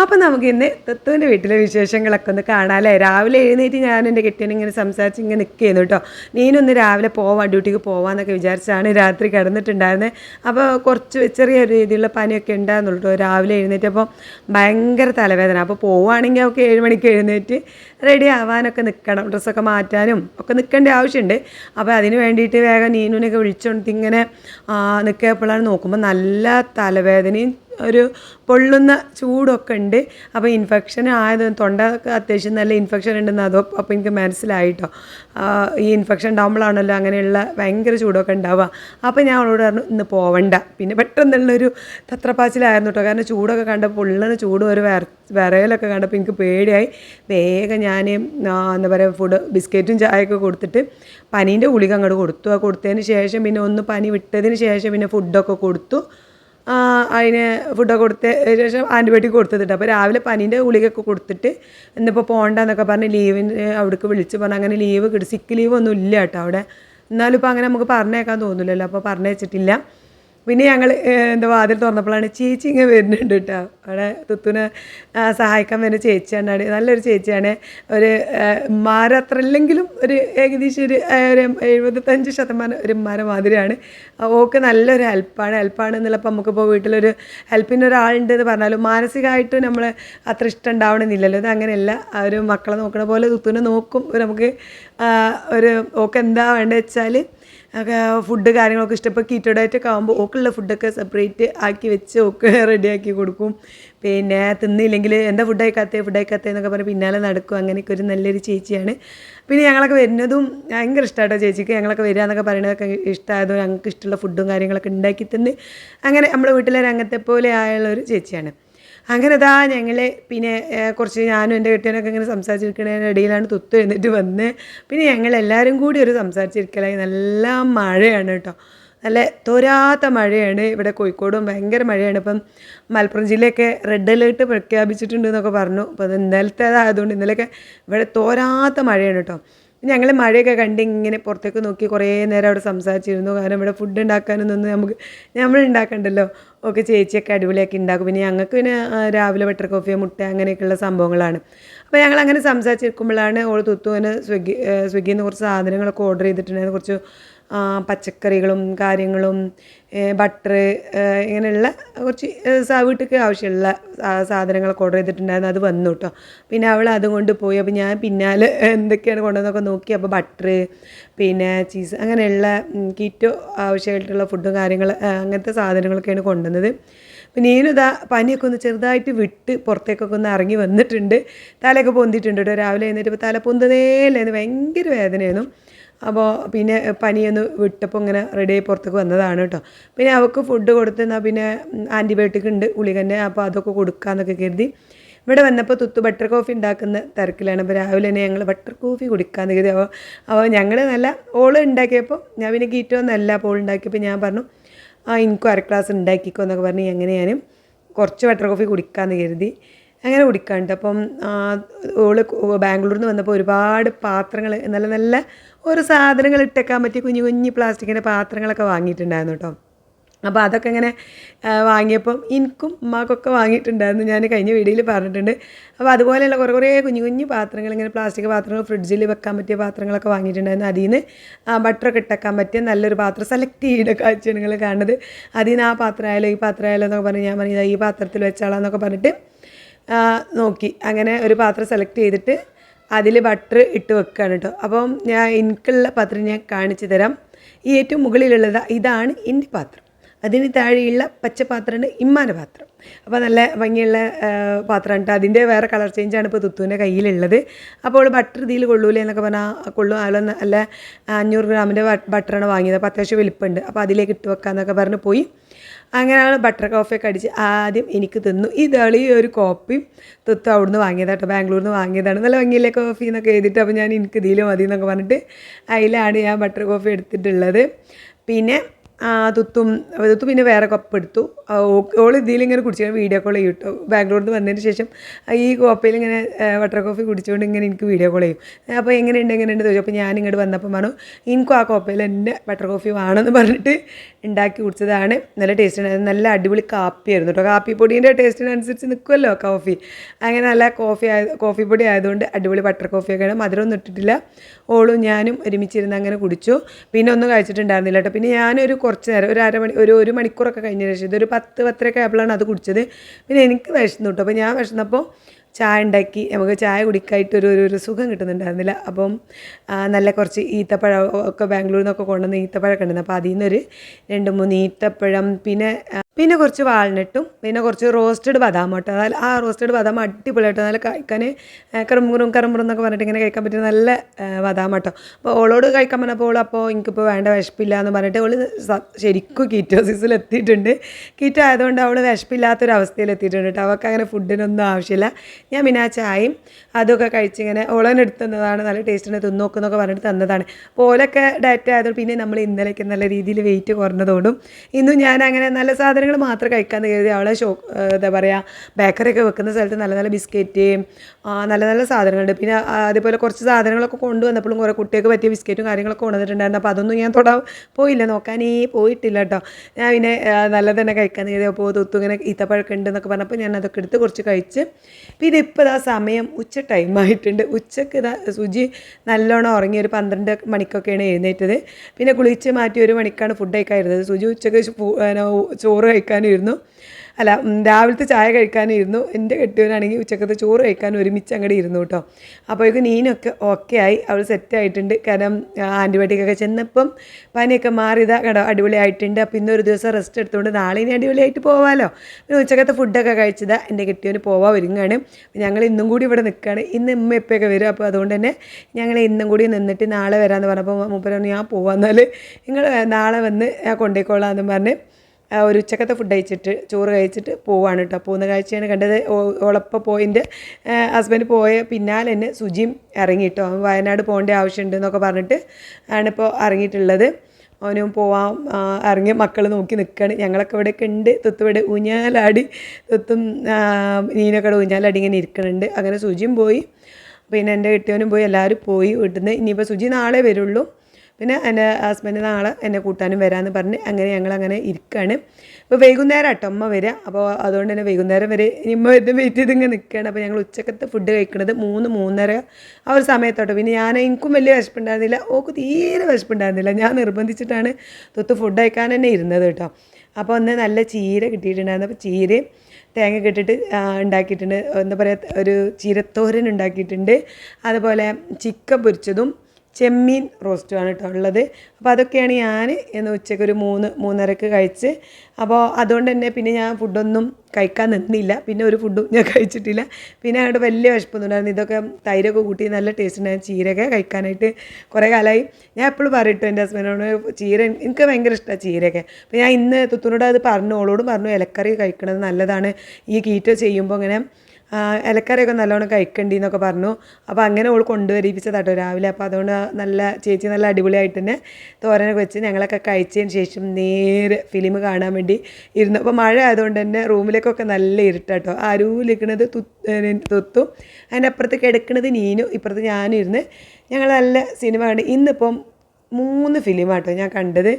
അപ്പോൾ നമുക്ക് ഇന്ന് തത്തുവിന്റെ വീട്ടിലെ വിശേഷങ്ങളൊക്കെ ഒന്ന് കാണാമല്ലേ രാവിലെ എഴുന്നേറ്റ് ഞാൻ എന്റെ കെട്ടിയനെ ഇങ്ങനെ സംസാരിച്ച് ഇങ്ങനെ നിൽക്കുന്നു കേട്ടോ. നീനൊന്ന് രാവിലെ പോവാം ഡ്യൂട്ടിക്ക് പോവാമെന്നൊക്കെ വിചാരിച്ചാണ് രാത്രി കിടന്നിട്ടുണ്ടായിരുന്നത് അപ്പോൾ കുറച്ച് ചെറിയ രീതിയിലുള്ള പനിയൊക്കെ ഉണ്ടായിരുന്നുള്ളൂ കേട്ടോ രാവിലെ എഴുന്നേറ്റപ്പോൾ ഭയങ്കര തലവേദന. അപ്പോൾ പോവുകയാണെങ്കിൽ അവൾക്ക് ഏഴ് മണിക്ക് എഴുന്നേറ്റ് റെഡി ആവാനൊക്കെ നിൽക്കണം. ഡ്രസ്സൊക്കെ മാറ്റാനും ഒക്കെ നിൽക്കേണ്ട ആവശ്യമുണ്ട്. അപ്പോൾ അതിന് വേണ്ടിയിട്ട് വേഗം നീനുവിനൊക്കെ ഇങ്ങനെ നിൽക്കിയപ്പോഴാണ് നോക്കുമ്പോൾ നല്ല തലവേദനയും ഒരു പൊള്ളുന്ന ചൂടൊക്കെ ഉണ്ട്. അപ്പോൾ ഇൻഫെക്ഷൻ ആയത് തൊണ്ട അത്യാവശ്യം നല്ല ഇൻഫെക്ഷൻ ഉണ്ടെന്ന് അതോ അപ്പോൾ എനിക്ക് മനസ്സിലായിട്ടോ. ഈ ഇൻഫെക്ഷൻ ഉണ്ടാകുമ്പോഴാണല്ലോ അങ്ങനെയുള്ള ഭയങ്കര ചൂടൊക്കെ ഉണ്ടാവുക. അപ്പോൾ ഞാൻ അവളോട് പറഞ്ഞു ഇന്ന് പോവണ്ട. പിന്നെ പെട്ടെന്നുള്ളൊരു തത്രപ്പാച്ചിലായിരുന്നു കേട്ടോ. കാരണം ചൂടൊക്കെ കണ്ടപ്പോൾ പൊള്ളുന്ന ചൂട് ഒരു വിറ വിറയലൊക്കെ കണ്ടപ്പോൾ എനിക്ക് പേടിയായി. വേഗം ഞാൻ എന്താ പറയുക ഫുഡ് ബിസ്ക്കറ്റും ചായയൊക്കെ കൊടുത്തിട്ട് പനീന്റെ ഗുളിക അങ്ങോട്ട് കൊടുത്തു. ആ കൊടുത്തതിന് ശേഷം പിന്നെ ഒന്ന് പനി വിട്ടതിന് ശേഷം പിന്നെ ഫുഡൊക്കെ കൊടുത്തു. അതിന് ഫുഡൊക്കെ കൊടുത്ത് ശേഷം ആന്റിബയോട്ടിക് കൊടുത്തിട്ട് അപ്പോൾ രാവിലെ പനീന്റെ ഗുളികയൊക്കെ കൊടുത്തിട്ട് ഇന്നിപ്പോൾ പോകണ്ടെന്നൊക്കെ പറഞ്ഞ് ലീവിന് അവിടേക്ക് വിളിച്ച് പറഞ്ഞു അങ്ങനെ ലീവ് കിട്ടും. സിക്ക് ലീവ് ഒന്നും ഇല്ല കേട്ടോ അവിടെ. എന്നാലും ഇപ്പോൾ അങ്ങനെ നമുക്ക് പറഞ്ഞേക്കാൻ തോന്നില്ലല്ലോ അപ്പോൾ പറഞ്ഞേച്ചിട്ടില്ല. പിന്നെ ഞങ്ങൾ എന്താ വാതിൽ തുറന്നപ്പോഴാണ് ചേച്ചി ഇങ്ങനെ വരുന്നുണ്ട് കേട്ടോ. അവിടെ തുത്തുനെ സഹായിക്കാൻ വരുന്ന ചേച്ചിയാണ്. നല്ലൊരു ചേച്ചിയാണ്. ഒരു ഉമ്മാരെ അത്ര ഇല്ലെങ്കിലും ഒരു ഏകദേശം ഒരു ഒരു എഴുപത്തഞ്ച് ശതമാനം ഒരു മാര മാതിരിയാണ്. ഓക്ക് നല്ലൊരു ഹെൽപ്പാണ്. ഹെൽപ്പാണ് എന്നുള്ളപ്പോൾ നമുക്കിപ്പോൾ വീട്ടിലൊരു ഹെൽപ്പിന് ഒരാളുണ്ട് എന്ന് പറഞ്ഞാലും മാനസികമായിട്ട് നമ്മൾ അത്ര ഇഷ്ടം ഉണ്ടാവണമെന്നില്ലല്ലോ. ഇത് അങ്ങനെയല്ല. ഒരു മക്കളെ നോക്കണ പോലെ തുത്തുനെ നോക്കും. നമുക്ക് ഒരു ഓക്ക് എന്താ വേണ്ടത് വെച്ചാൽ ഫുഡ് കാര്യങ്ങളൊക്കെ ഇഷ്ടപ്പെട്ട കീറ്റോ ഡയറ്റൊക്കെ ആകുമ്പോൾ ഓക്കുള്ള ഫുഡൊക്കെ സെപ്പറേറ്റ് ആക്കി വെച്ച് ഓക്ക് റെഡിയാക്കി കൊടുക്കും. പിന്നെ തിന്നില്ലെങ്കിൽ എന്താ ഫുഡ് അയക്കാത്തേ ഫുഡ് അയക്കാത്തേ എന്നൊക്കെ പറഞ്ഞ് പിന്നാലെ നടക്കും. അങ്ങനെയൊക്കെ ഒരു നല്ലൊരു ചേച്ചിയാണ്. പിന്നെ ഞങ്ങളൊക്കെ വരുന്നതും ഭയങ്കര ഇഷ്ടമായിട്ടോ ചേച്ചിക്ക്. ഞങ്ങളൊക്കെ വരിക എന്നൊക്കെ പറയുന്നതൊക്കെ ഇഷ്ടമായതും ഞങ്ങൾക്ക് ഇഷ്ടമുള്ള ഫുഡും കാര്യങ്ങളൊക്കെ ഉണ്ടാക്കി തന്ന് അങ്ങനെ നമ്മുടെ വീട്ടിലെ രംഗത്തെ പോലെ ആയുള്ള ഒരു ചേച്ചിയാണ്. അങ്ങനെ ഇതാ ഞങ്ങൾ പിന്നെ കുറച്ച് ഞാനും എന്റെ കെട്ടിയനൊക്കെ ഇങ്ങനെ സംസാരിച്ചിരിക്കുന്നതിന്റെ ഇടയിലാണ് തുത്തു എന്നിട്ട് വന്ന്. പിന്നെ ഞങ്ങൾ എല്ലാവരും കൂടി ഒരു സംസാരിച്ചിരിക്കലായി. നല്ല മഴയാണ് കേട്ടോ നല്ല തോരാത്ത മഴയാണ്. ഇവിടെ കോഴിക്കോടും ഭയങ്കര മഴയാണ്. ഇപ്പം മലപ്പുറം ജില്ലയൊക്കെ റെഡ് അലേർട്ട് പ്രഖ്യാപിച്ചിട്ടുണ്ട് എന്നൊക്കെ പറഞ്ഞു. അപ്പോൾ അത് ഇന്നലത്തേതായതുകൊണ്ട് ഇന്നലെയൊക്കെ ഇവിടെ തോരാത്ത മഴയാണ് കേട്ടോ ഞങ്ങൾ മഴയൊക്കെ കണ്ട് ഇങ്ങനെ പുറത്തേക്ക് നോക്കി കുറേ നേരം അവിടെ സംസാരിച്ചിരുന്നു. കാരണം ഇവിടെ ഫുഡ് ഉണ്ടാക്കാനൊന്നും നമുക്ക് നമ്മൾ ഉണ്ടാക്കണ്ടല്ലോ. ഒക്കെ ചേച്ചിയൊക്കെ അടിപൊളിയാക്കി ഉണ്ടാക്കും. പിന്നെ ഞങ്ങൾക്ക് പിന്നെ രാവിലെ ബട്ടർ കോഫി മുട്ട അങ്ങനെയൊക്കെയുള്ള സംഭവങ്ങളാണ്. അപ്പോൾ ഞങ്ങൾ അങ്ങനെ സംസാരിച്ചിരിക്കുമ്പോഴാണ് ഓൾ തുത്തുവിന് സ്വിഗ്ഗി സ്വിഗ്ഗിയിൽ നിന്ന് കുറച്ച് സാധനങ്ങളൊക്കെ ഓർഡർ ചെയ്തിട്ടുണ്ടായിരുന്നു. കുറച്ച് പച്ചക്കറികളും കാര്യങ്ങളും ബട്ടർ ഇങ്ങനെയുള്ള കുറച്ച് വീട്ടിലേക്ക് ആവശ്യമുള്ള സാധനങ്ങളൊക്കെ ഓർഡർ ചെയ്തിട്ടുണ്ടായിരുന്നു. അത് വന്നു കേട്ടോ പിന്നെ അവൾ അതും കൊണ്ട് പോയി. അപ്പോൾ ഞാൻ പിന്നാലെ എന്തൊക്കെയാണ് കൊണ്ടുവന്നൊക്കെ നോക്കി. അപ്പോൾ ബട്ടർ പിന്നെ ചീസ് അങ്ങനെയുള്ള കിറ്റോ ആവശ്യമായിട്ടുള്ള ഫുഡും കാര്യങ്ങൾ അങ്ങനത്തെ സാധനങ്ങളൊക്കെയാണ് കൊണ്ടുവന്നത്. പിന്നെ ഇതാ പനിയൊക്കെ ഒന്ന് ചെറുതായിട്ട് വിട്ട് പുറത്തേക്കൊക്കെ ഒന്ന് ഇറങ്ങി വന്നിട്ടുണ്ട്. തലയൊക്കെ പൊന്തിയിട്ടുണ്ട് കേട്ടോ രാവിലെ എഴുന്നേറ്റ് ഇപ്പോൾ തല പൊന്തുന്നേലായിരുന്നു ഭയങ്കര വേദനയായിരുന്നു. അപ്പോൾ പിന്നെ പനിയൊന്ന് വിട്ടപ്പോൾ ഇങ്ങനെ റെഡി ആയി പുറത്തേക്ക് വന്നതാണ് കേട്ടോ. പിന്നെ അവൾക്ക് ഫുഡ് കൊടുത്തെന്നാൽ പിന്നെ ആന്റിബയോട്ടിക് ഉണ്ട് ഗുളികന്റെ അപ്പോൾ അതൊക്കെ കൊടുക്കാമെന്നൊക്കെ കരുതി. ഇവിടെ വന്നപ്പോൾ തുത്തു ബട്ടർ കോഫി ഉണ്ടാക്കുന്ന തിരക്കിലാണ്. അപ്പോൾ രാവിലെ തന്നെ ഞങ്ങൾ ബട്ടർ കോഫി കുടിക്കാമെന്ന് കരുതി. അപ്പോൾ അപ്പോൾ ഞങ്ങൾ നല്ല ഓൾ ഉണ്ടാക്കിയപ്പോൾ ഞാൻ പിന്നെ കീറ്റോ എന്നല്ല അപ്പോൾ ഉണ്ടാക്കിയപ്പോൾ ഞാൻ പറഞ്ഞു ആ എനിക്കും അര ക്ലാസ് ഉണ്ടാക്കിക്കോ എന്നൊക്കെ പറഞ്ഞ്. അങ്ങനെ ഞാനും കുറച്ച് ബട്ടർ കോഫി കുടിക്കാമെന്ന് കരുതി. അങ്ങനെ കുടിക്കാണ്ട് അപ്പം ഓൾ ബാംഗ്ലൂരിൽ നിന്ന് വന്നപ്പോൾ ഒരുപാട് പാത്രങ്ങൾ നല്ല നല്ല ഓരോ സാധനങ്ങൾ ഇട്ടേക്കാൻ പറ്റിയ കുഞ്ഞു കുഞ്ഞു പ്ലാസ്റ്റിക്കിന്റെ പാത്രങ്ങളൊക്കെ വാങ്ങിയിട്ടുണ്ടായിരുന്നു കേട്ടോ. അപ്പോൾ അതൊക്കെ ഇങ്ങനെ വാങ്ങിയപ്പം എനിക്കും ഉമ്മാക്കൊക്കെ വാങ്ങിയിട്ടുണ്ടായിരുന്നു. ഞാൻ കഴിഞ്ഞ വീഡിയോയിൽ പറഞ്ഞിട്ടുണ്ട്. അപ്പോൾ അതുപോലെയുള്ള കുറേ കുറേ കുഞ്ഞു കുഞ്ഞു പാത്രങ്ങൾ ഇങ്ങനെ പ്ലാസ്റ്റിക് പാത്രങ്ങൾ ഫ്രിഡ്ജിൽ വെക്കാൻ പറ്റിയ പാത്രങ്ങളൊക്കെ വാങ്ങിയിട്ടുണ്ടായിരുന്നു. അതിൽ നിന്ന് ബട്ടറൊക്കെ ഇട്ടേക്കാൻ പറ്റിയ നല്ലൊരു പാത്രം സെലക്ട് ചെയ്ത കാഴ്ച നിങ്ങൾ കാണുന്നത്. അതിൽ നിന്ന് ആ പാത്രമായാലോ ഈ പാത്രമായാലോ എന്നൊക്കെ പറഞ്ഞ് ഞാൻ പറഞ്ഞത് ഈ പാത്രത്തിൽ വെച്ചാളാന്നൊക്കെ പറഞ്ഞിട്ട് നോക്കി. അങ്ങനെ ഒരു പാത്രം സെലക്ട് ചെയ്തിട്ട് അതിൽ ബട്ടർ ഇട്ട് വെക്കുകയാണ് കേട്ടോ അപ്പം ഞാൻ എനിക്കുള്ള പാത്രം ഞാൻ കാണിച്ചു തരാം. ഈ ഏറ്റവും മുകളിലുള്ളത് ഇതാണ് എന്റെ പാത്രം. അതിന് താഴെയുള്ള പച്ചപാത്രമാണ് ഇമ്മാന്റെ പാത്രം. അപ്പോൾ നല്ല ഭംഗിയുള്ള പാത്രമാണ് കേട്ടോ അതിന്റെ വേറെ കളർ ചേഞ്ചാണ് ഇപ്പോൾ തുത്തുവിന്റെ കയ്യിലുള്ളത്. അപ്പോൾ ബട്ടർ ഇതിൽ കൊള്ളൂലേ എന്നൊക്കെ പറഞ്ഞാൽ കൊള്ളും. അതിൽ നല്ല അഞ്ഞൂറ് ഗ്രാമിന്റെ ബട്ടറാണ് വാങ്ങിയത്. അപ്പോൾ അത്യാവശ്യം വലിപ്പമുണ്ട്. അപ്പോൾ അതിലേക്ക് ഇട്ട് വെക്കാമെന്നൊക്കെ പറഞ്ഞ് പോയി. അങ്ങനെയാണ് ബട്ടർ കോഫിയൊക്കെ അടിച്ച് ആദ്യം എനിക്ക് തന്നു. ഈ ഈ ഒരു കോപ്പിയും തുത്ത് അവിടുന്ന് വാങ്ങിയതാട്ടോ ബാംഗ്ലൂരിൽ നിന്ന് വാങ്ങിയതാണ്. നല്ല ഭംഗിയിലെ കോഫി എന്നൊക്കെ എഴുതിയിട്ട്. അപ്പോൾ ഞാൻ എനിക്ക് ഇതിൽ മതി എന്നൊക്കെ പറഞ്ഞിട്ട് അതിലാണ് ഞാൻ ബട്ടർ കോഫി എടുത്തിട്ടുള്ളത്. പിന്നെ തുത്തും തുത്തു പിന്നെ വേറെ കപ്പ് എടുത്തു. ഓൾ ഇതിലിങ്ങനെ കുടിച്ചു വീഡിയോ കോൾ ചെയ്യും കേട്ടോ ബാംഗ്ലൂരിൽ നിന്ന് വന്നതിന് ശേഷം ഈ കോപ്പയിൽ ഇങ്ങനെ ബട്ടർ കോഫി കുടിച്ചുകൊണ്ട് ഇങ്ങനെ എനിക്ക് വീഡിയോ കോൾ ചെയ്യും. അപ്പോൾ എങ്ങനെയുണ്ട് എങ്ങനെയുണ്ട് ചോദിച്ചു. അപ്പോൾ ഞാൻ ഇങ്ങോട്ട് വന്നപ്പോൾ പറഞ്ഞു എനിക്കും ആ കോപ്പയിൽ എന്റെ ബട്ടർ കോഫി വേണമെന്ന് പറഞ്ഞിട്ട് ഉണ്ടാക്കി കുടിച്ചതാണ്. നല്ല ടേസ്റ്റ് നല്ല അടിപൊളി കാപ്പിയായിരുന്നു കേട്ടോ കാപ്പി പൊടീന്റെ ടേസ്റ്റിനനുസരിച്ച് നിൽക്കുമല്ലോ കോഫി അങ്ങനെ നല്ല കോഫി ആയത് കോഫി പൊടി ആയതുകൊണ്ട് അടിപൊളി ബട്ടർ കോഫിയൊക്കെയാണ് മധുരമൊന്നും ഇട്ടിട്ടില്ല. ഓളും ഞാനും ഒരുമിച്ചിരുന്ന് അങ്ങനെ കുടിച്ചു. പിന്നെ ഒന്നും കഴിച്ചിട്ടുണ്ടായിരുന്നില്ല കേട്ടോ പിന്നെ ഞാനൊരു കുറച്ച് നേരം ഒരു അരമണി ഒരു ഒരു മണിക്കൂറൊക്കെ കഴിഞ്ഞ ശേഷം ഇതൊരു പത്ത് പത്തര ആയപ്പോഴാണ് അത് കുടിച്ചത്. പിന്നെ എനിക്ക് വിശന്നു കേട്ടോ അപ്പോൾ ഞാൻ വിശന്നപ്പോൾ ചായ ഉണ്ടാക്കി. നമുക്ക് ചായ കുടിക്കായിട്ട് ഒരു ഒരു- സുഖം കിട്ടുന്നുണ്ടായിരുന്നില്ല. അപ്പം നല്ല കുറച്ച് ഈത്തപ്പഴം ഒക്കെ ബാംഗ്ലൂരിൽ നിന്നൊക്കെ കൊണ്ടുവന്ന് ഈത്തപ്പഴമൊക്കെ ഉണ്ടായിരുന്നു. അപ്പോൾ അതിൽ നിന്നൊരു രണ്ട് മൂന്ന് ഈത്തപ്പഴം പിന്നെ പിന്നെ കുറച്ച് വാൾനട്ടും പിന്നെ കുറച്ച് റോസ്റ്റഡ് ബദാം കേട്ടോ അതായത് ആ റോസ്റ്റഡ് ബദാം അടിപൊളിയായിട്ട് നല്ല കഴിക്കാൻ കറുമുറും കറുമുറും എന്നൊക്കെ പറഞ്ഞിട്ട് ഇങ്ങനെ കഴിക്കാൻ പറ്റിയ നല്ല ബദാം കേട്ടോ അപ്പോൾ ഓളോട് കഴിക്കാൻ പറഞ്ഞപ്പോൾ അപ്പോൾ എനിക്കിപ്പോൾ വേണ്ട വിശപ്പില്ല എന്ന് പറഞ്ഞിട്ട് ഓൾ ശരിക്കും കീറ്റോസിസിൽ എത്തിയിട്ടുണ്ട്. കീറ്റ ആയതുകൊണ്ട് അവൾ വിശപ്പില്ലാത്തൊരവസ്ഥയിൽ എത്തിയിട്ടുണ്ട് കേട്ടോ അവൾക്ക് അങ്ങനെ ഫുഡിനൊന്നും ആവശ്യമില്ല. ഞാൻ പിന്നെ ആ ചായയും അതൊക്കെ കഴിച്ചിങ്ങനെ ഓളനെ എടുത്ത് തന്നതാണ്. നല്ല ടേസ്റ്റിനെ തിന്നോക്കുന്നൊക്കെ പറഞ്ഞിട്ട് തന്നതാണ്. അപ്പോൾ ഓലൊക്കെ ഡയറ്റ് ആയതുകൊണ്ട് പിന്നെ നമ്മൾ ഇന്നലേക്ക് നല്ല രീതിയിൽ വെയിറ്റ് കുറഞ്ഞതോടും ഇന്നും ഞാൻ അങ്ങനെ നല്ല സാധനങ്ങൾ മാത്രം കഴിക്കാമെന്ന് കരുതി അവളെ ഷോ എന്താ പറയുക ബേക്കറിയൊക്കെ വെക്കുന്ന സ്ഥലത്ത് നല്ല നല്ല ബിസ്ക്കറ്റ് നല്ല നല്ല സാധനങ്ങളുണ്ട്. പിന്നെ അതേപോലെ കുറച്ച് സാധനങ്ങളൊക്കെ കൊണ്ടുവന്നപ്പോഴും കുറേ കുട്ടികൾക്ക് പറ്റിയ ബിസ്ക്കറ്റും കാര്യങ്ങളൊക്കെ കൊണ്ടുവന്നിട്ടുണ്ടായിരുന്നു. അപ്പോൾ അതൊന്നും ഞാൻ തൊടാൻ പോയില്ല നോക്കാനേ പോയിട്ടില്ല കേട്ടോ. ഞാൻ പിന്നെ നല്ല നല്ലത് തന്നെ കഴിക്കാമെന്ന് കരുതി അപ്പോൾ തൊത്തു ഇങ്ങനെ ഈത്തപ്പഴക്കം ഉണ്ടെന്നൊക്കെ പറഞ്ഞപ്പോൾ ഞാൻ അതൊക്കെ എടുത്ത് കുറച്ച് കഴിച്ച്. പിന്നെ ഇപ്പോൾ ഇതാ സമയം ഉച്ച ടൈം ആയിട്ടുണ്ട്. ഉച്ചയ്ക്ക് ഇതാ സുജി നല്ലോണം ഉറങ്ങി ഒരു പന്ത്രണ്ട് മണിക്കൊക്കെയാണ് എഴുന്നേറ്റത്. പിന്നെ കുളിച്ച് മാറ്റി ഒരു മണിക്കാണ് ഫുഡ് കഴിക്കാറുള്ളത് സുജി ഉച്ചയ്ക്ക് ചോറ് കഴിക്കാനിരുന്നു. അല്ല രാവിലത്തെ ചായ കഴിക്കാനിരുന്നു. എന്റെ കെട്ടിയവനാണെങ്കിൽ ഉച്ചക്കത്തെ ചോറ് കഴിക്കാൻ ഒരുമിച്ച് അങ്ങോട്ട് ഇരുന്നു കേട്ടോ. അപ്പോഴേക്കും നീനൊക്കെ ഓക്കെ ആയി. അവൾ സെറ്റ് ആയിട്ടുണ്ട്. കാരണം ആന്റിബയോട്ടിക് ഒക്കെ ചെന്നപ്പം പനിയൊക്കെ മാറിയതാ കേട്ടോ അടിപൊളിയായിട്ടുണ്ട്. അപ്പോൾ ഇന്നൊരു ദിവസം റെസ്റ്റ് എടുത്തുകൊണ്ട് നാളെ ഇനി അടിപൊളിയായിട്ട് പോവാമല്ലോ പിന്നെ ഉച്ചക്കത്തെ ഫുഡൊക്കെ കഴിച്ചതാ എന്റെ കെട്ടിയവന് പോവാ ഒരുങ്ങാണ്. ഞങ്ങൾ ഇന്നും കൂടി ഇവിടെ നിൽക്കുകയാണ് ഇന്ന് ഇമ്മ ഇപ്പൊക്കെ വരും. അപ്പോൾ അതുകൊണ്ട് തന്നെ ഞങ്ങൾ ഇന്നും കൂടി നിന്നിട്ട് നാളെ വരാമെന്ന് പറഞ്ഞപ്പോൾ മൂപ്പരാണ് ഞാൻ പോവാന്നാൽ നിങ്ങൾ നാളെ വന്ന് ഞാൻ കൊണ്ടുപോയിക്കോളാം എന്ന് പറഞ്ഞ് ഒരു ഉച്ചക്കത്തെ ഫുഡ് കഴിച്ചിട്ട് ചോറ് കഴിച്ചിട്ട് പോവാണ് കേട്ടോ പോകുന്ന കാഴ്ചയാണ് കണ്ടത്. ഓളപ്പം പോയിന്റെ ഹസ്ബൻഡ് പോയ പിന്നാലെ തന്നെ സുജിയും ഇറങ്ങി കേട്ടോ അവൻ വയനാട് പോകേണ്ട ആവശ്യമുണ്ട് എന്നൊക്കെ പറഞ്ഞിട്ട് ആണിപ്പോൾ ഇറങ്ങിയിട്ടുള്ളത്. അവനും പോവാൻ ഇറങ്ങി മക്കൾ നോക്കി നിൽക്കുകയാണ് ഞങ്ങളൊക്കെ ഇവിടെയൊക്കെ ഉണ്ട്. തൊത്തുവിടെ ഊഞ്ഞാലാടി തൊത്തും നീനൊക്കെ ഊഞ്ഞാലാടി ഇങ്ങനെ ഇരിക്കുന്നുണ്ട് അങ്ങനെ സുജിയും പോയി. പിന്നെ എന്റെ കെട്ടിയവനും പോയി. എല്ലാവരും പോയി. വീട്ടിൽ നിന്ന് ഇനിയിപ്പോൾ സുജി നാളെ വരുള്ളൂ. പിന്നെ എന്റെ ഹസ്ബൻഡ് നാളെ എന്നെ കൂട്ടാനും വരാമെന്ന് പറഞ്ഞ് അങ്ങനെ ഞങ്ങൾ അങ്ങനെ ഇരിക്കുകയാണ് അപ്പോൾ വൈകുന്നേരം ആട്ടോ അമ്മ വരിക അപ്പോൾ അതുകൊണ്ട് തന്നെ വൈകുന്നേരം വരെ ഇനി അമ്മ വരുന്ന വെയിറ്റ് ചെയ്ത് ഇങ്ങനെ നിൽക്കുകയാണ് അപ്പോൾ ഞങ്ങൾ ഉച്ചക്കത്തെ ഫുഡ് കഴിക്കുന്നത് മൂന്ന് മൂന്നര ആ ഒരു സമയത്തോട്ടോ. പിന്നെ ഞാൻ എനിക്കും വലിയ വിശപ്പുണ്ടായിരുന്നില്ല. ഓക്ക് തീരെ വിശപ്പുണ്ടായിരുന്നില്ല. ഞാൻ നിർബന്ധിച്ചിട്ടാണ് തൊത്ത് ഫുഡ് കഴിക്കാൻ തന്നെ ഇരുന്നത് കേട്ടോ അപ്പോൾ ഒന്ന് നല്ല ചീര കിട്ടിയിട്ടുണ്ടായിരുന്നു. അപ്പോൾ ചീരയും തേങ്ങ ഇട്ടിട്ട് ഉണ്ടാക്കിയിട്ടുണ്ട്. എന്താ പറയുക ഒരു ചീരത്തോരൻ ഉണ്ടാക്കിയിട്ടുണ്ട്. അതുപോലെ ചിക്കൻ പൊരിച്ചതും ചെമ്മീൻ റോസ്റ്റുമാണ് കേട്ടോ ഉള്ളത്. അപ്പോൾ അതൊക്കെയാണ് ഞാൻ ഇന്ന് ഉച്ചയ്ക്ക് ഒരു മൂന്ന് മൂന്നരക്ക് കഴിച്ച്. അപ്പോൾ അതുകൊണ്ട് തന്നെ പിന്നെ ഞാൻ ഫുഡൊന്നും കഴിക്കാൻ നിന്നില്ല. പിന്നെ ഒരു ഫുഡും ഞാൻ കഴിച്ചിട്ടില്ല. പിന്നെ അങ്ങോട്ട് വലിയ വിശപ്പൊന്നും ഉണ്ടായിരുന്നു ഇതൊക്കെ തൈരൊക്കെ കൂട്ടി നല്ല ടേസ്റ്റ് ഉണ്ടായിരുന്നു ചീരയൊക്കെ കഴിക്കാനായിട്ട് കുറേ കാലമായി ഞാൻ എപ്പോഴും പറയട്ടു എന്റെ ഹസ്ബൻഡിനോട് ചീര എനിക്ക് ഭയങ്കര ഇഷ്ടമാണ് ചീരയൊക്കെ. അപ്പോൾ ഞാൻ ഇന്ന് തുത്തുനോട് അത് പറഞ്ഞു ഓളോടും പറഞ്ഞു ഇലക്കറി കഴിക്കണത് നല്ലതാണ്. ഈ കീറ്റോ ചെയ്യുമ്പോൾ ഇങ്ങനെ ഇലക്കറിയൊക്കെ നല്ലോണം കഴിക്കണ്ടി എന്നൊക്കെ പറഞ്ഞു. അപ്പോൾ അങ്ങനെ ഓൾ കൊണ്ടുവരിപ്പിച്ചതാട്ടോ രാവിലെ. അപ്പോൾ അതുകൊണ്ട് നല്ല ചേച്ചി നല്ല അടിപൊളിയായിട്ട് തന്നെ തോരനൊക്കെ വെച്ച് ഞങ്ങളൊക്കെ കഴിച്ചതിന് ശേഷം നേരെ ഫിലിം കാണാൻ വേണ്ടി ഇരുന്നു. അപ്പോൾ മഴ ആയതുകൊണ്ട് തന്നെ റൂമിലേക്കൊക്കെ നല്ല ഇരുട്ടാട്ടോ. അരൂലിരിക്കണത് തുത്തും. അതിന്റെ അപ്പുറത്ത് കിടക്കണത് നീനും ഇപ്പുറത്ത് ഞാനും ഇരുന്ന് ഞങ്ങൾ നല്ല സിനിമ കണ്ട്. ഇന്നിപ്പം മൂന്ന് ഫിലിമാട്ടോ ഞാൻ കണ്ടത്.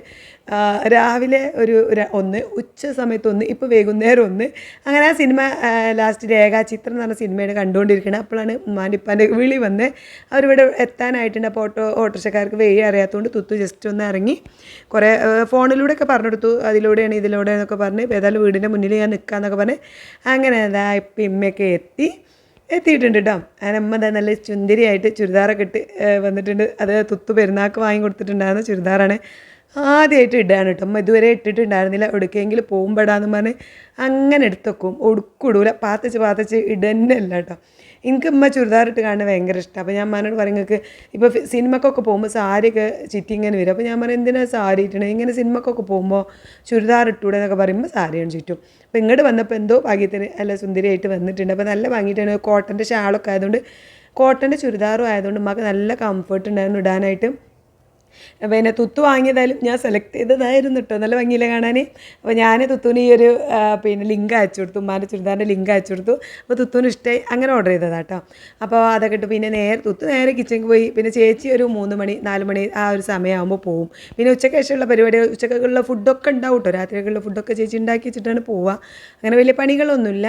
രാവിലെ ഒരു ഒന്ന് ഉച്ച സമയത്ത് ഒന്ന് ഇപ്പോൾ വൈകുന്നേരം ഒന്ന്. അങ്ങനെ ആ സിനിമ ലാസ്റ്റ് രേഖാചിത്രം എന്ന് പറഞ്ഞ സിനിമയാണ് കണ്ടുകൊണ്ടിരിക്കുന്നത് അപ്പോഴാണ് ഉമ്മാന്റെ ഇപ്പാന്റെ വിളി വന്ന് അവരിവിടെ എത്താനായിട്ടുണ്ട്. അപ്പോൾ ഓട്ടോ ഓട്ടോറിക്ഷക്കാർക്ക് വഴി അറിയാത്തതുകൊണ്ട് തുത്തു ജസ്റ്റ് ഒന്ന് ഇറങ്ങി. കുറേ ഫോണിലൂടെയൊക്കെ പറഞ്ഞു കൊടുത്തു അതിലൂടെയാണ് ഇതിലൂടെ എന്നൊക്കെ പറഞ്ഞ് ഏതായാലും വീടിന്റെ മുന്നിൽ ഞാൻ നിൽക്കാമെന്നൊക്കെ പറഞ്ഞ്. അങ്ങനെ അതാ ഇപ്പം ഇമ്മയൊക്കെ എത്തി. എത്തിയിട്ടുണ്ട് കേട്ടോ ഞാൻ അമ്മ എന്താ നല്ല ചുന്തിരിയായിട്ട് ചുരിദാറൊക്കെ ഇട്ട് വന്നിട്ടുണ്ട്. അത് തുത്തു പെരുന്നാൾക്ക് വാങ്ങി കൊടുത്തിട്ടുണ്ടായിരുന്ന. ചുരിദാറാണ് ആദ്യമായിട്ട് ഇടുകയാണ് കേട്ടോ അമ്മ ഇതുവരെ ഇട്ടിട്ടുണ്ടായിരുന്നില്ല. എവിടേക്കെങ്കിലും പോകുമ്പോഴാന്ന് പറഞ്ഞ് അങ്ങനെ എടുത്തു വെക്കും ഒടുക്കും ഇടൂല പാത്തച്ച് പാത്തച്ച് ഇടന്നല്ല കേട്ടോ എനിക്ക് ഉമ്മ ചുരിദാർ ഇട്ട് കാണാൻ ഭയങ്കര ഇഷ്ടം. അപ്പോൾ ഞാൻ മാനോട് പറയും നിങ്ങൾക്ക് ഇപ്പോൾ സിനിമക്കൊക്കെ പോകുമ്പോൾ സാരിയൊക്കെ ചിറ്റി ഇങ്ങനെ വരും. അപ്പോൾ ഞാൻ പറയും എന്തിനാണ് സാരി ഇട്ടണേ? ഇങ്ങനെ സിനിമക്കൊക്കെ പോകുമ്പോൾ ചുരിദാർ ഇട്ടൂടെ എന്നൊക്കെ പറയുമ്പോൾ സാരിയാണ് ചുറ്റും. അപ്പോൾ ഇങ്ങോട്ട് വന്നപ്പോൾ എന്തോ ഭാഗ്യത്തിന് അല്ല സുന്ദരിയായിട്ട് വന്നിട്ടുണ്ട്. അപ്പോൾ നല്ല വാങ്ങിയിട്ടാണ് കോട്ടന്റെ ഷാളൊക്കെ ആയതുകൊണ്ട് കോട്ടന്റെ ചുരിദാറും ആയതുകൊണ്ട് ഉമ്മക്ക് നല്ല കംഫർട്ട് ഉണ്ടായിരുന്നു ഇടാനായിട്ട്. പിന്നെ തുത്തു വാങ്ങിയതായാലും ഞാൻ സെലക്ട് ചെയ്തതായിരുന്നു കേട്ടോ നല്ല ഭംഗിയില്ല കാണാൻ അപ്പോൾ ഞാൻ തുത്തുവിന് ഈ ഒരു പിന്നെ ലിങ്ക് അയച്ചു കൊടുത്തു. ഉമ്മാന്റെ ചുരിദാറിന്റെ ലിങ്ക് അയച്ചു കൊടുത്തു. അപ്പോൾ തുത്തുവിന് ഇഷ്ടമായി അങ്ങനെ ഓർഡർ ചെയ്തതാണ് കേട്ടോ അപ്പോൾ അതൊക്കെ ഇട്ട് പിന്നെ നേരെ തുത്തു നേരെ കിച്ചണിൽ പോയി. പിന്നെ ചേച്ചി ഒരു മൂന്ന് മണി നാല് മണി ആ ഒരു സമയമാകുമ്പോൾ പോവും. പിന്നെ ഉച്ചയ്ക്ക് ശേഷമുള്ള പരിപാടി ഉച്ചക്കുള്ള ഫുഡൊക്കെ ഉണ്ടാവും കേട്ടോ രാത്രിക്കുള്ള ഫുഡൊക്കെ ചേച്ചി ഉണ്ടാക്കി വെച്ചിട്ടാണ് പോവുക. അങ്ങനെ വലിയ പണികളൊന്നുമില്ല.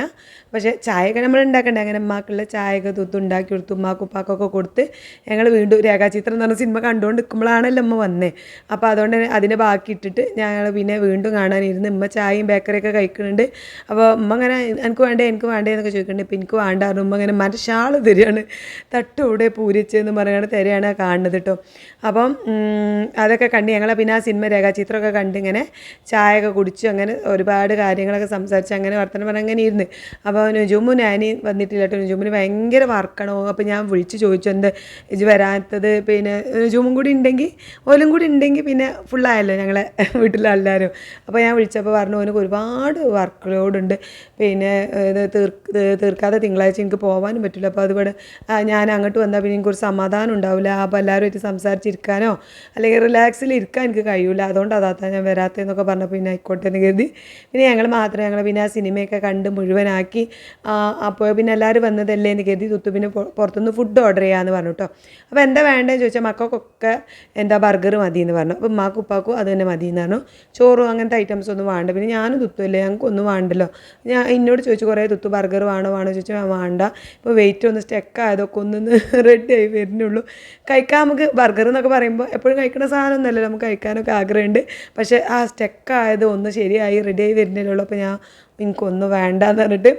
പക്ഷേ ചായയൊക്കെ നമ്മൾ ഉണ്ടാക്കണ്ടേ? അങ്ങനെ ഉമ്മാക്കുള്ള ചായയൊക്കെ തുത്തു ഉണ്ടാക്കി കൊടുത്തു ഉമ്മാക്കുപ്പാക്കൊക്കെ കൊടുത്ത് ഞങ്ങൾ വീണ്ടും രേഖാചിത്രം എന്ന് പറഞ്ഞ സിനിമ കണ്ടുകൊണ്ട് നിൽക്കുമ്പോഴാണല്ലോ അമ്മ വന്നേ. അപ്പോൾ അതുകൊണ്ട് അതിനെ ബാക്കി ഇട്ടിട്ട് ഞങ്ങൾ പിന്നെ വീണ്ടും കാണാനിരുന്ന് ഉമ്മ ചായയും ബേക്കറിയൊക്കെ കഴിക്കുന്നുണ്ട്. അപ്പോൾ ഉമ്മ അങ്ങനെ എനിക്ക് വേണ്ടേ എനിക്ക് വേണ്ടേ എന്നൊക്കെ ചോദിക്കുന്നുണ്ട്. ഇപ്പോൾ എനിക്ക് വേണ്ടായിരുന്നു ഉമ്മ ഇങ്ങനെ ഷാൾ തരികയാണ്. തട്ടോടെ പൂരിച്ചെന്ന് പറയുകയാണ് തരികയാണ് കാണുന്നത് കേട്ടോ അപ്പം അതൊക്കെ കണ്ട് ഞങ്ങളെ പിന്നെ ആ സിനിമ രേഖാചിത്രമൊക്കെ കണ്ട് ഇങ്ങനെ ചായയൊക്കെ കുടിച്ചു അങ്ങനെ ഒരുപാട് കാര്യങ്ങളൊക്കെ സംസാരിച്ച് അങ്ങനെ വർത്തമാനം പറഞ്ഞ് അങ്ങനെ ഇരുന്ന്. അപ്പോൾ നുജുമു നാനി വന്നിട്ടില്ല കേട്ടോ നുജുമിന് ഭയങ്കര വർക്കണോ. അപ്പോൾ ഞാൻ വിളിച്ച് ചോദിച്ചു എന്ത് ഇജ് വരാത്തത്? പിന്നെ നുജുമും കൂടി ഉണ്ടെങ്കിൽ ഓലും കൂടി ഉണ്ടെങ്കിൽ പിന്നെ ഫുള്ളായല്ലോ ഞങ്ങളെ വീട്ടിലെല്ലാവരും അപ്പോൾ ഞാൻ വിളിച്ചപ്പോൾ പറഞ്ഞു ഓനക്ക് ഒരുപാട് വർക്ക് ലോഡുണ്ട് പിന്നെ ഇത് തീർക്ക് തീർക്കാതെ തിങ്കളാഴ്ച എനിക്ക് പോകാനും പറ്റില്ല അപ്പോൾ അതുപോലെ ഞാൻ അങ്ങോട്ട് വന്നാൽ പിന്നെ എനിക്കൊരു സമാധാനം ഉണ്ടാവില്ല അപ്പോൾ എല്ലാവരുമായിട്ട് സംസാരിച്ചിരിക്കാനോ അല്ലെങ്കിൽ റിലാക്സിൽ ഇരിക്കാൻ എനിക്ക് കഴിയില്ല അതുകൊണ്ട് അതാത്ത ഞാൻ വരാത്തതെന്നൊക്കെ പറഞ്ഞപ്പോൾ പിന്നെ ആയിക്കോട്ടെ എന്ന് കരുതി. പിന്നെ ഞങ്ങൾ മാത്രം ഞങ്ങൾ പിന്നെ ആ സിനിമയൊക്കെ കണ്ട് മുഴുവനാക്കി അപ്പോൾ പിന്നെ എല്ലാവരും വന്നതല്ലേ എന്ന് കരുതി തുത്തു പിന്നെ പുറത്തുനിന്ന് ഫുഡ് ഓർഡർ ചെയ്യാമെന്ന് പറഞ്ഞു കേട്ടോ അപ്പോൾ എന്താ വേണ്ടതെന്ന് ചോദിച്ചാൽ മക്കൾക്കൊക്കെ എന്താ ബർഗർ മതി എന്ന് പറഞ്ഞു. അപ്പോൾ ഉമ്മാക്കും ഉപ്പാക്കും അത് തന്നെ മതി എന്ന് പറഞ്ഞു. ചോറും അങ്ങനത്തെ ഐറ്റംസ് ഒന്നും വേണ്ട. പിന്നെ ഞാനും തുത്തുമല്ലേ ഞങ്ങൾക്കൊന്നും വേണ്ടല്ലോ. ഞാൻ എന്നോട് ചോദിച്ചു കുറേ തുത്തു ബർഗർ വേണോ വേണോ ചോദിച്ചാൽ ഞാൻ വേണ്ട. ഇപ്പോൾ വെയിറ്റ് ഒന്ന് സ്റ്റെക്ക് ആയതൊക്കെ ഒന്ന് റെഡി ആയി വരുന്നുള്ളൂ. കഴിക്കാൻ നമുക്ക് ബർഗർ എന്നൊക്കെ പറയുമ്പോൾ എപ്പോഴും കഴിക്കുന്ന സാധനമൊന്നുമല്ല നമുക്ക് കഴിക്കാനൊക്കെ ആഗ്രഹമുണ്ട്. പക്ഷേ ആ സ്റ്റെക്ക് ആയത് ഒന്ന് ശരിയായി റെഡി ആയി വരുന്നില്ലല്ലോ അപ്പോൾ ഞാൻ എനിക്കൊന്നും വേണ്ടാന്ന് പറഞ്ഞിട്ട്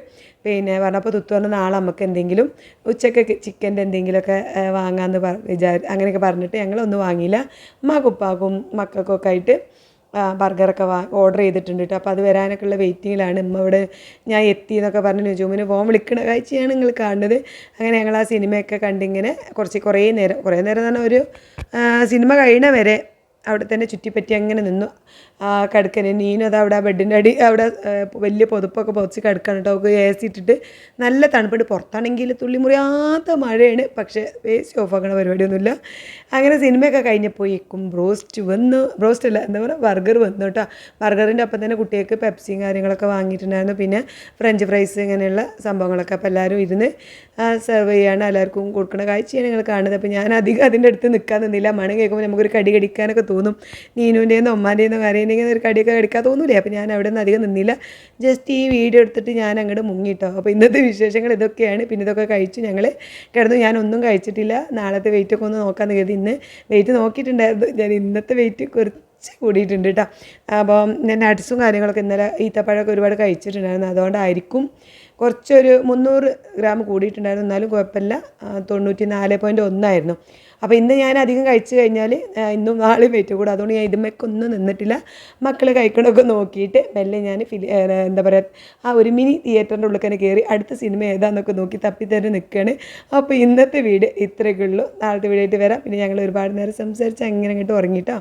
പിന്നെ പറഞ്ഞപ്പോൾ തുത്തു പറഞ്ഞ നാളെ നമുക്ക് എന്തെങ്കിലും ഉച്ചയ്ക്ക് ചിക്കന്റെ എന്തെങ്കിലുമൊക്കെ വാങ്ങാമെന്ന് പറ വിചാരി അങ്ങനെയൊക്കെ പറഞ്ഞിട്ട് ഞങ്ങളൊന്നും വാങ്ങിയില്ല. ഉമ്മാക്കും ഉപ്പാക്കും മക്കൾക്കൊക്കെ ആയിട്ട് ബർഗറൊക്കെ വാ ഓർഡർ ചെയ്തിട്ടുണ്ട് കേട്ടോ അപ്പോൾ അത് വരാനൊക്കെ ഉള്ള വെയിറ്റിങ്ങിലാണ് ഉമ്മ ഇവിടെ ഞാൻ എത്തി എന്നൊക്കെ പറഞ്ഞ് നുജുമിന് ഫോൺ വിളിക്കണ കാഴ്ചയാണ് നിങ്ങൾ കാണുന്നത്. അങ്ങനെ ഞങ്ങൾ ആ സിനിമയൊക്കെ കണ്ടിങ്ങനെ കുറച്ച് കുറേ നേരം കുറേ നേരം തന്നെ ഒരു സിനിമ കഴിയണ വരെ അവിടെ തന്നെ ചുറ്റിപ്പറ്റി അങ്ങനെ നിന്നു. കിടക്കന് നീനും അത് അവിടെ ബെഡിന്റെ അടി അവിടെ വലിയ പൊതുപ്പൊക്കെ പൊതിച്ച് കിടക്കണം കേട്ടോ. അവൾക്ക് എ സി ഇട്ടിട്ട് നല്ല തണുപ്പുണ്ട്. പുറത്താണെങ്കിൽ തുള്ളി മുറിയാത്ത മഴയാണ്. പക്ഷേ വേസ്റ്റ് ഓഫ് ആക്കണ പരിപാടിയൊന്നുമില്ല. അങ്ങനെ സിനിമയൊക്കെ കഴിഞ്ഞപ്പോഴേക്കും ബ്രോസ്റ്റ് വന്നു. ബ്രോസ്റ്റ് അല്ല എന്താ പറയുക? ബർഗർ വന്നു കേട്ടോ. ബർഗറിന്റെ ഒപ്പം തന്നെ കുട്ടികൾക്ക് പെപ്സിയും കാര്യങ്ങളൊക്കെ വാങ്ങിയിട്ടുണ്ടായിരുന്നു. പിന്നെ ഫ്രഞ്ച് ഫ്രൈസ് ഇങ്ങനെയുള്ള സംഭവങ്ങളൊക്കെ അപ്പോൾ എല്ലാവരും ഇരുന്ന് സെർവ് ചെയ്യാണ് എല്ലാവർക്കും കൊടുക്കുന്ന കാഴ്ചയാണ് ഞങ്ങൾ കാണുന്നത്. അപ്പോൾ ഞാൻ അധികം അതിന്റെ അടുത്ത് നിൽക്കാൻ നിന്നില്ല. മണി കേൾക്കുമ്പോൾ നമുക്കൊരു കടി കടിക്കാനൊക്കെ തോന്നും. നീനുന്റെയെന്നോ ഉമ്മാന്റെയെന്നോ കാര്യമുണ്ടെങ്കിൽ ഒരു കടിയൊക്കെ കടിക്കാൻ തോന്നൂലേ? അപ്പോൾ ഞാൻ അവിടെ നിന്ന് അധികം നിന്നില്ല. ജസ്റ്റ് ഈ വീഡിയോ എടുത്തിട്ട് ഞാൻ അങ്ങോട്ട് മുങ്ങിട്ടോ. അപ്പോൾ ഇന്നത്തെ വിശേഷങ്ങൾ ഇതൊക്കെയാണ്. പിന്നെ ഇതൊക്കെ കഴിച്ചു ഞങ്ങൾ കിടന്നു. ഞാനൊന്നും കഴിച്ചിട്ടില്ല. നാളത്തെ വെയിറ്റൊക്കെ ഒന്ന് നോക്കാമെന്ന് കരുതി ഇന്ന് വെയിറ്റ് നോക്കിയിട്ടുണ്ടായിരുന്നു. ഞാൻ ഇന്നത്തെ വെയിറ്റ് കുറച്ച് കൂടിയിട്ടുണ്ട് കേട്ടോ അപ്പോൾ ഞാൻ നട്ട്സും കാര്യങ്ങളൊക്കെ ഇന്നലെ ഈത്തപ്പഴമൊക്കെ ഒരുപാട് കഴിച്ചിട്ടുണ്ടായിരുന്നു. അതുകൊണ്ടായിരിക്കും കുറച്ചൊരു മുന്നൂറ് ഗ്രാം കൂടിയിട്ടുണ്ടായിരുന്നു. എന്നാലും കുഴപ്പമില്ല. തൊണ്ണൂറ്റി നാല് പോയിന്റ് ഒന്നായിരുന്നു. അപ്പോൾ ഇന്ന് ഞാൻ അധികം കഴിച്ചു കഴിഞ്ഞാൽ ഇന്നും നാളെയും വെയിറ്റ് കൂടും അതുകൊണ്ട് ഞാൻ ഇതുമൊക്കെ ഒന്നും നിന്നിട്ടില്ല. മക്കൾ കഴിക്കണമൊക്കെ നോക്കിയിട്ട് മെല്ലെ ഞാൻ ഫിലി എന്താ പറയുക ആ ഒരു മിനി തിയേറ്ററിന്റെ ഉള്ളിൽ തന്നെ കയറി അടുത്ത സിനിമ ഏതാന്നൊക്കെ നോക്കി തപ്പിത്തന്നെ നിൽക്കുകയാണ് അപ്പോൾ ഇന്നത്തെ വീട് ഇത്രയൊക്കെ ഉള്ളൂ. നാളത്തെ വീടായിട്ട് വരാം. പിന്നെ ഞങ്ങൾ ഒരുപാട് നേരം സംസാരിച്ച് അങ്ങനെ അങ്ങോട്ട് ഉറങ്ങിട്ടോ.